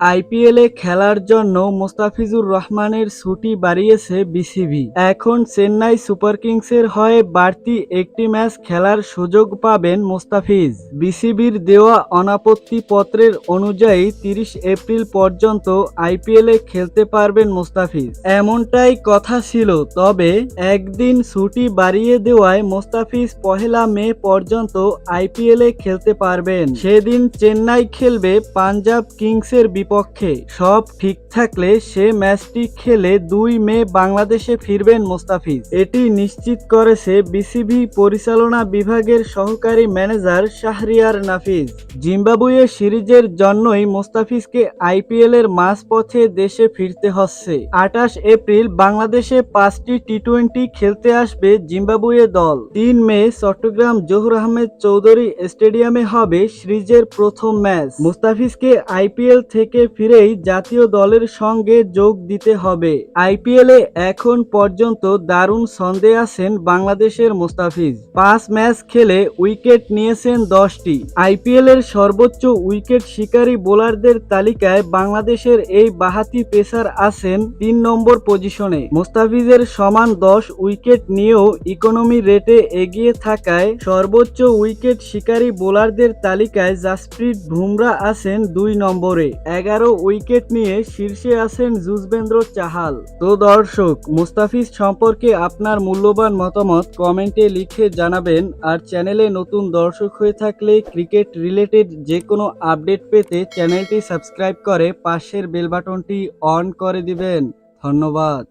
আইপিএলে খেলার জন্য মোস্তাফিজুর রহমানের ছুটি বাড়িয়েছে বিসিবি। এখন চেন্নাই সুপার কিংসের হয়ে বাড়তি একটি ম্যাচ খেলার সুযোগ পাবেন মোস্তাফিজ। বিসিবির দেওয়া অনাপত্তি পত্রের অনুযায়ী তিরিশ এপ্রিল পর্যন্ত আইপিএলে খেলতে পারবেন মোস্তাফিজ। এমনটাই কথা ছিল, তবে একদিন ছুটি বাড়িয়ে দেওয়ায় মোস্তাফিজ পহেলা মে পর্যন্ত আইপিএলে খেলতে পারবেন। সেদিন চেন্নাই খেলবে পাঞ্জাব কিংসের বিপক্ষে। সব ঠিক থাকলে সে ম্যাচটি খেলে দুই মে বাংলাদেশে ফিরবেন মোস্তাফিজ। এটি নিশ্চিত করেছে বিসিবি পরিচালনা বিভাগের সহকারী ম্যানেজার শাহরিয়ার নাফিজ। জিম্বাবুয়ে সিরিজের জন্যই মোস্তাফিজকে আইপিএল এর মাঝপথে দেশে ফিরতে হচ্ছে। আঠাশ এপ্রিল বাংলাদেশে পাঁচটি টি টোয়েন্টি খেলতে আসবে জিম্বাবুয়ে দল। তিন মে চট্টগ্রাম জহুর আহমেদ চৌধুরী স্টেডিয়ামে হবে সিরিজের প্রথম ম্যাচ। মুস্তাফিজকে আইপিএল থেকে ফিরেই জাতীয় দলের সঙ্গে যোগ দিতে হবে। আইপিএল এখন পর্যন্ত দারুণ ছন্দে আছেন বাংলাদেশের মুস্তাফিজ। পাঁচ ম্যাচ খেলে উইকেট নিয়েছেন দশটি। আইপিএল এর সর্বোচ্চ উইকেট শিকারী বোলারদের তালিকায় বাংলাদেশের এই বাহাতি পেসার আছেন তিন নম্বর পজিশনে। মুস্তাফিজের সমান দশ উইকেট নিয়েও ইকোনমি রেটে এগিয়ে থাকায় সর্বোচ্চ উইকেট শিকারী বোলারদের তালিকায় জাসপ্রীত বুমরা আছেন দুই নম্বরে। এগারো উইকেট নিয়ে শীর্ষে আছেন যুজবেন্দ্র চাহাল। তো দর্শক, মুস্তাফিজ সম্পর্কে আপনার মূল্যবান মতামত কমেন্টে লিখে জানাবেন আর চ্যানেলে নতুন দর্শক হয়ে থাকলে ক্রিকেট রিলেটেড যে কোনো আপডেট পেতে চ্যানেলটি সাবস্ক্রাইব করে পাশের বেলবাটনটি অন করে দিবেন। ধন্যবাদ।